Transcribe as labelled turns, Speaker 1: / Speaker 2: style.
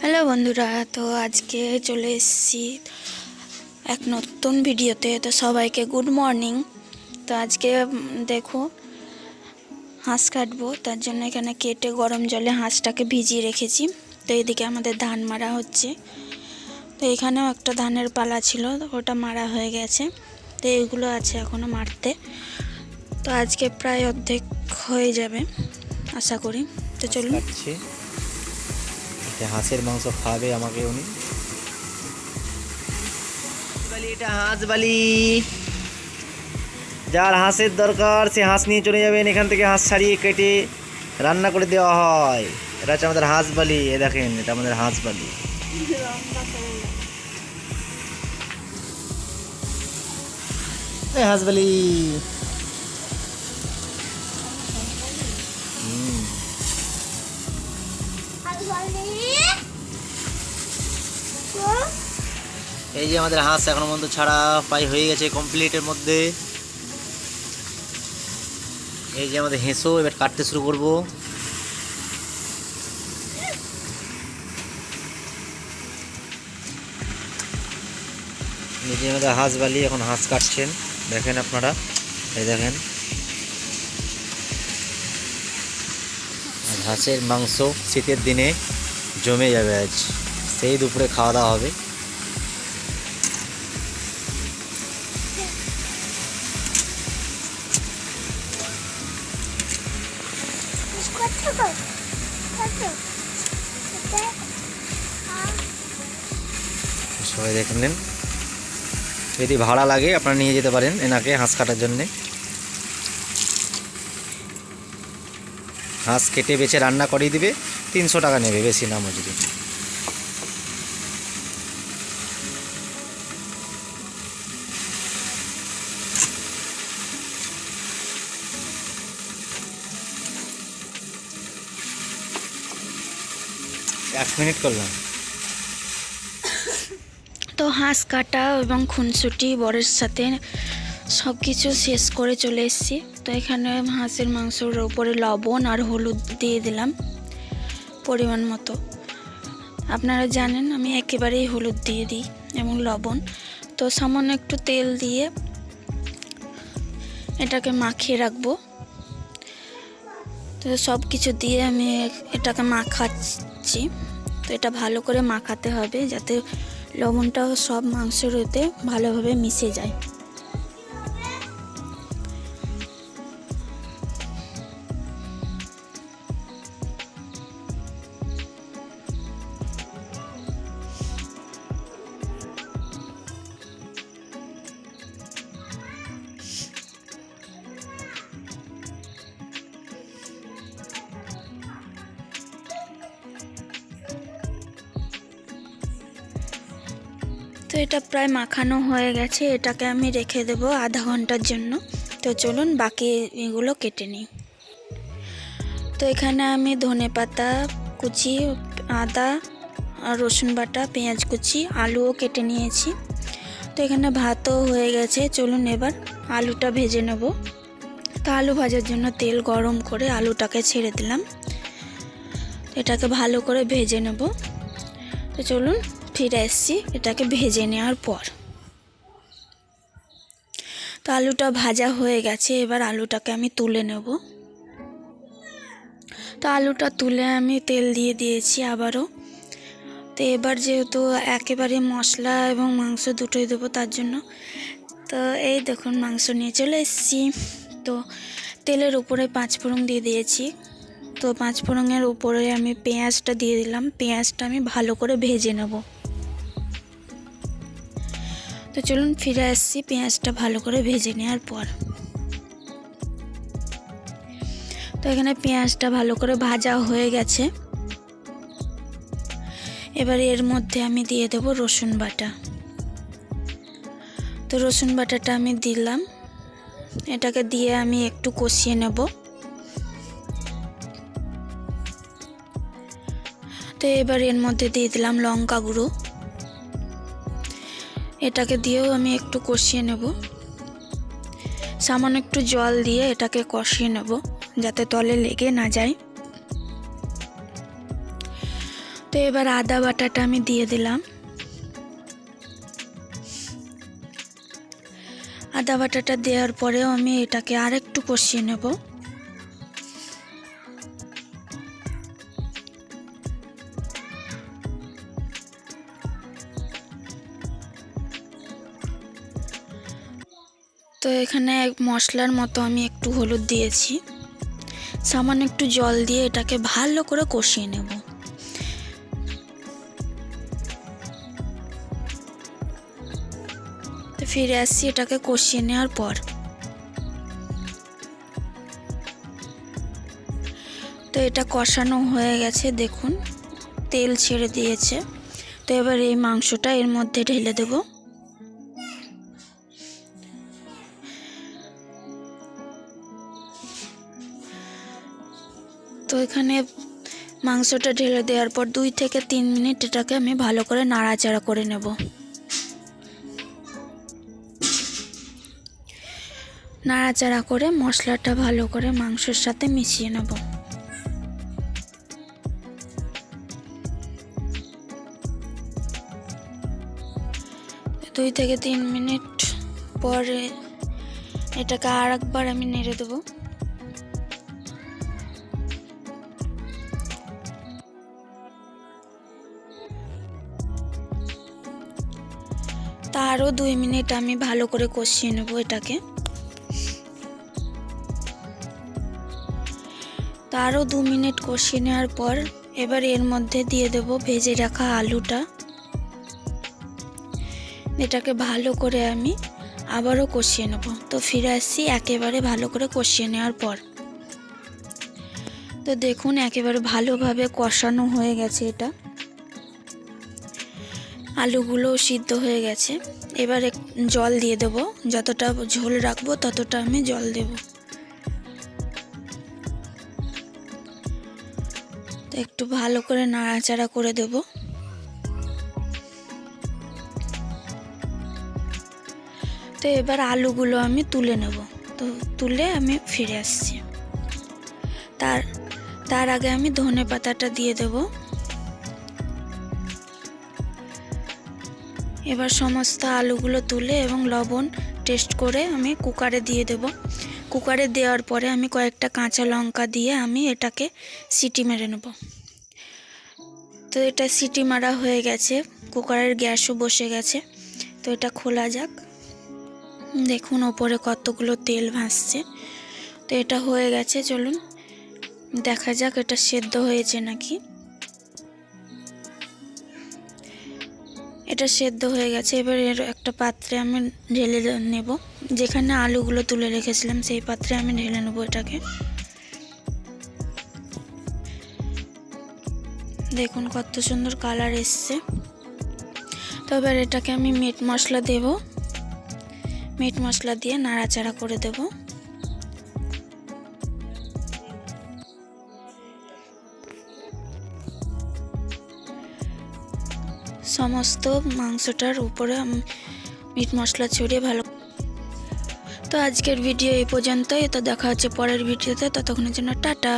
Speaker 1: Hello বন্ধুরা তো আজকে চলে এসেছি এক নতুন ভিডিওতে। তো সবাইকে গুড মর্নিং। তো আজকে দেখো হাঁস কাটবো তার জন্য এখানে কেটে গরম জলে হাঁসটাকে ভিজিয়ে রেখেছি। তো এদিকে আমাদের ধান মারা হচ্ছে। তো এখানেও একটা ধানের পালা ছিল ওটা মারা হয়ে গেছে। তো এগুলো আছে এখনও মারতে। তো আজকে প্রায় অর্ধেক হয়ে যাবে আশা করি। তো চলুন।
Speaker 2: এটা হাঁসের মাংস খাবে আমাকে উনি। এটা হাঁস বালি যার হাঁসের দরকার, সে হাঁস নিয়ে চলে যাবেন এখান থেকে হাঁস ছাড়িয়ে কেটে রান্না করে দেওয়া হয়। এটা হচ্ছে আমাদের হাঁস বালি এ দেখেন, এটা আমাদের হাঁস বালি হাঁস বালি এই যে আমাদের হাঁস এখনও পর্যন্ত ছাড়া প্রায় হয়ে গেছে কমপ্লিটের মধ্যে। এই যে আমাদের হেঁসো, এবার কাটতে শুরু করব। এই যে আমাদের হাঁস বালি এখন হাঁস কাটছেন, দেখেন আপনারা, এই দেখেন। হাঁসের মাংস শীতের দিনে জমে যাবে আজ। সেই দুপুরে খাওয়া দাওয়া হবে। সবাই দেখে নেন। যদি ভাড়া লাগে আপনারা নিয়ে যেতে পারেন এনাকে হাঁস কাটার জন্যে। হাঁস কেটে বেছে রান্না করিয়ে দিবে, তিনশো টাকা নেবে বেশি না মজুরি। এক মিনিট করলাম।
Speaker 1: তো হাঁস কাটা এবং খুনসুটি, বরের সাথে সব কিছু শেষ করে চলে এসেছি। তো এখানে হাঁসের মাংসর উপরে লবণ আর হলুদ দিয়ে দিলাম পরিমাণ মতো। আপনারা জানেন আমি একেবারেই হলুদ দিয়ে দিই এবং লবণ। তো সামান্য একটু তেল দিয়ে এটাকে মাখিয়ে রাখব। তো সব কিছু দিয়ে আমি এটাকে মাখাচ্ছি। তো এটা ভালো করে মাখাতে হবে যাতে লবণটাও সব মাংসের ওতে ভালোভাবে মিশে যায়। তো এটা প্রায় মাখানো হয়ে গেছে, এটাকে আমি রেখে দেবো আধা ঘণ্টার জন্য। তো চলুন বাকি এগুলো কেটে নিই। তো এখানে আমি ধনে পাতা কুচি, আদা রসুন বাটা, পেঁয়াজ কুচি, আলুও কেটে নিয়েছি। তো এখানে ভাতও হয়ে গেছে, চলুন এবার আলুটা ভেজে নেব। তো আলু ভাজার জন্য তেল গরম করে আলুটাকে ছেড়ে দিলাম। এটাকে ভালো করে ভেজে নেব। তো চলুন ফিরে এসছি, এটাকে ভেজে নেওয়ার পর। তো আলুটা ভাজা হয়ে গেছে, এবার আলুটাকে আমি তুলে নেব। তো আলুটা তুলে আমি তেল দিয়ে দিয়েছি আবারও। তো এবার যেহেতু একেবারে মশলা এবং মাংস দুটোই দেবো তার জন্য, তো এই দেখুন মাংস নিয়ে চলে এসেছি। তো তেলের উপরে পাঁচ ফোড়ন দিয়ে দিয়েছি। তো পাঁচ ফোড়নের উপরে আমি পেঁয়াজটা দিয়ে দিলাম, পেঁয়াজটা আমি ভালো করে ভেজে নেব। তো চলুন ফিরে আসছি পেঁয়াজটা ভালো করে ভেজে নেওয়ার পর। তো এখানে পেঁয়াজটা ভালো করে ভাজা হয়ে গেছে। এবার এর মধ্যে আমি দিয়ে দেব রসুন বাটা। তো রসুন বাটাটা আমি দিলাম। এটাকে দিয়ে আমি একটু কষিয়ে নেব। তো এবার এর মধ্যে দিয়ে দিলাম লঙ্কা গুঁড়ো। এটাকে দিয়েও আমি একটু কষিয়ে নেব। সামান্য একটু জল দিয়ে এটাকে কষিয়ে নেব, যাতে তলে লেগে না যায়। তো এবার আদা বাটাটা আমি দিয়ে দিলাম। আদা বাটাটা দেওয়ার পরেও আমি এটাকে আরেকটু কষিয়ে নেব। তো এখানে মশলার মতো আমি একটু হলুদ দিয়েছি। সামান্য একটু জল দিয়ে এটাকে ভালো করে কষিয়ে নেব। ফিরে আসছি এটাকে কষিয়ে নেওয়ার পর। তো এটা কষানো হয়ে গেছে, দেখুন, তেল ছেড়ে দিয়েছে। তো এবার এই মাংসটা এর মধ্যে ঢেলে দেবো। এখানে মাংসটা ঢেলে দেওয়ার পর দুই থেকে তিন মিনিট এটাকে আমি ভালো করে নাড়াচাড়া করে নেব। নাড়াচাড়া করে মশলাটা ভালো করে মাংসের সাথে মিশিয়ে নেব। দুই থেকে তিন মিনিট পরে এটাকে আর একবার আমি নেড়ে দেবো। তা আরও দুই মিনিট আমি ভালো করে কষিয়ে নেব এটাকে। তা আরও দু মিনিট কষিয়ে নেওয়ার পর এবার এর মধ্যে দিয়ে দেব ভেজে রাখা আলুটা। এটাকে ভালো করে আমি আবারও কষিয়ে নেব। তো ফিরে আসছি একেবারে ভালো করে কষিয়ে নেওয়ার পর। তো দেখুন একেবারে ভালোভাবে কষানো হয়ে গেছে এটা। আলুগুলোও সিদ্ধ হয়ে গেছে। এবার জল দিয়ে দেব। যতটা ঝোল রাখব, ততটা আমি জল দেব। একটু ভালো করে নাড়াচাড়া করে দেব। তো এবার আলুগুলো আমি তুলে নেব। তো তুলে আমি ফিরে আসছি। তার তার আগে আমি ধনে পাতাটা দিয়ে দেবো। এবার সমস্ত আলুগুলো তুলে এবং লবণ টেস্ট করে আমি কুকারে দিয়ে দেব। কুকারে দেওয়ার পরে আমি কয়েকটা কাঁচা লঙ্কা দিয়ে আমি এটাকে সিটি মেরে নেব। তো এটা সিটি মারা হয়ে গেছে, কুকারের গ্যাসও বসে গেছে। তো এটা খোলা যাক। দেখুন ওপরে কতগুলো তেল ভাসছে। তো এটা হয়ে গেছে, চলুন। দেখা যাক এটা সেদ্ধ হয়েছে নাকি। এটা সেদ্ধ হয়ে গেছে। এবার এর একটা পাত্রে আমি ঢেলে নেব। যেখানে আলুগুলো তুলে রেখেছিলাম, সেই পাত্রে আমি ঢেলে নেব এটাকে। দেখুন কত সুন্দর কালার এসছে। তো এবার এটাকে আমি মিট মশলা দেব। মিট মশলা দিয়ে নাড়াচাড়া করে দেব। সমস্ত মাংসটার উপরে মিট মশলা ছড়িয়ে ভালো তো আজকের ভিডিও এই পর্যন্তই। তো দেখা হচ্ছে পরের ভিডিওতে। ততক্ষণের জন্য টাটা।